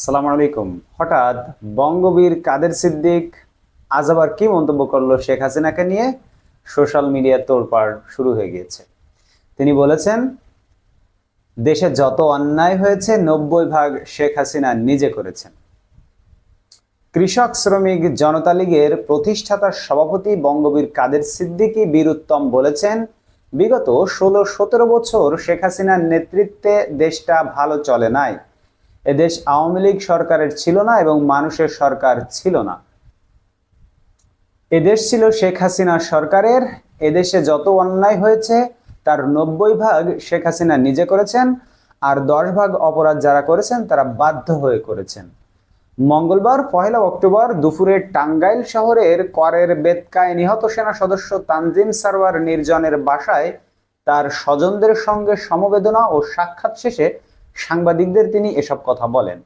আসসালামু আলাইকুম। হঠাৎ বঙ্গবীর কাদের সিদ্দিক আজ আবার কি মন্তব্য করল শেখ হাসিনাকে নিয়ে? সোশ্যাল মিডিয়া তোড়পাড় শুরু হয়ে গিয়েছে। তিনি বলেছেন, দেশে যত অন্যায় হয়েছে, নব্বই ভাগ শেখ হাসিনা নিজে করেছেন। কৃষক, শ্রমিক, জনতা লীগের প্রতিষ্ঠাতা সভাপতি বঙ্গবীর কাদের সিদ্দিকী বীরুত্তম বলেছেন, বিগত ষোলো সতেরো বছর শেখ হাসিনার নেতৃত্বে দেশটা ভালো চলে নাই। এদেশ আওয়ামী লীগ সরকারের ছিল না এবং মানুষের সরকার ছিল না। এদেশ ছিল শেখ হাসিনা সরকারের। এদেশে যত অন্যায় হয়েছে, তার নব্বই ভাগ শেখ হাসিনা নিজে করেছেন আর দশ ভাগ অপরাধ যারা করেছেন, তারা বাধ্য হয়ে করেছেন। মঙ্গলবার, পহেলা অক্টোবর দুপুরে টাঙ্গাইল শহরের করের বেতকায় নিহত সেনা সদস্য তানজিম সারওয়ার নির্জনের বাসায় তার স্বজনদের সঙ্গে সমবেদনা ও সাক্ষাৎ শেষে সাংবাদিকদের তিনি এসব কথা বলেন।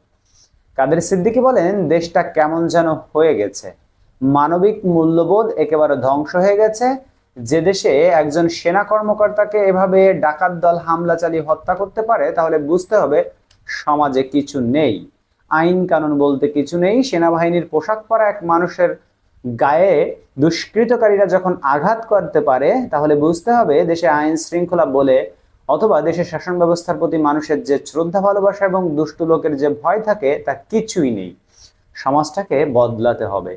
কাদের সিদ্দিকী বলেন, দেশটা কেমন যেন হয়ে গেছে। মানবিক মূল্যবোধ একেবারে ধ্বংস হয়ে গেছে। যে দেশে একজন সেনা কর্মকর্তাকে এভাবে ডাকাত দল হামলা চালিয়ে হত্যা করতে পারে, তাহলে বুঝতে হবে সমাজে কিছু নেই। আইন কানুন বলতে কিছু নেই। সেনাবাহিনীর পোশাক পরা এক মানুষের গায়ে দুষ্কৃতকারীরা যখন আঘাত করতে পারে, তাহলে বুঝতে হবে দেশে আইন শৃঙ্খলা বলে অথবা দেশের শাসন ব্যবস্থার প্রতি মানুষের যে শ্রদ্ধা, ভালোবাসা এবং দুষ্টু লোকের যে ভয় থাকে, তা কিছুই নেই। সমাজটাকে বদলাতে হবে।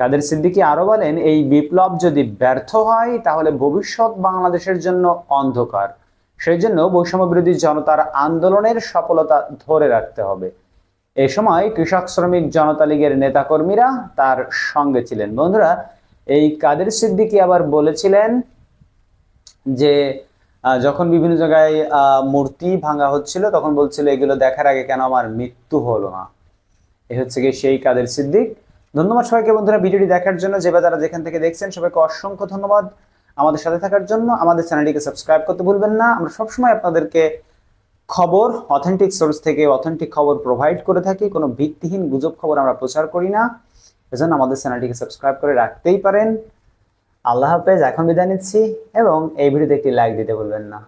কাদের সিদ্দিকী আরও বলেন, এই বিপ্লব যদি ব্যর্থ হয়, তাহলে ভবিষ্যৎ বাংলাদেশের জন্য অন্ধকার। সেই জন্য বৈষম্য বিরোধী জনতার আন্দোলনের সফলতা ধরে রাখতে হবে। এ সময় কৃষক শ্রমিক জনতা লীগের নেতাকর্মীরা তার সঙ্গে ছিলেন। বন্ধুরা, এই কাদের সিদ্দিকী আবার বলেছিলেন যে যখন বিভিন্ন জায়গায় মূর্তি ভাঙা হচ্ছিল, তখন বলছিল, এগুলো দেখার আগে কেন আমার মৃত্যু হলো না? এ হচ্ছে গিয়ে সেই কাদের সিদ্দিক। ধন্যবাদ সবাইকে বন্ধুরা ভিডিওটি দেখার জন্য। যে বা যারা যেখান থেকে দেখছেন, সবাইকে অসংখ্য ধন্যবাদ আমাদের সাথে থাকার জন্য। আমাদের চ্যানেলটিকে সাবস্ক্রাইব করতে ভুলবেন না। আমরা সবসময় আপনাদেরকে খবর অথেন্টিক সোর্স থেকে অথেন্টিক খবর প্রোভাইড করে থাকি। কোনো ভিত্তিহীন গুজব খবর আমরা প্রচার করি না। এজন্য আমাদের চ্যানেলটিকে সাবস্ক্রাইব করে রাখতেই পারেন। আল্লাহ হাফেজ এখন বিদায় নিচ্ছি এবং এই ভিডিওতে একটি লাইক দিতে ভুলবেন না।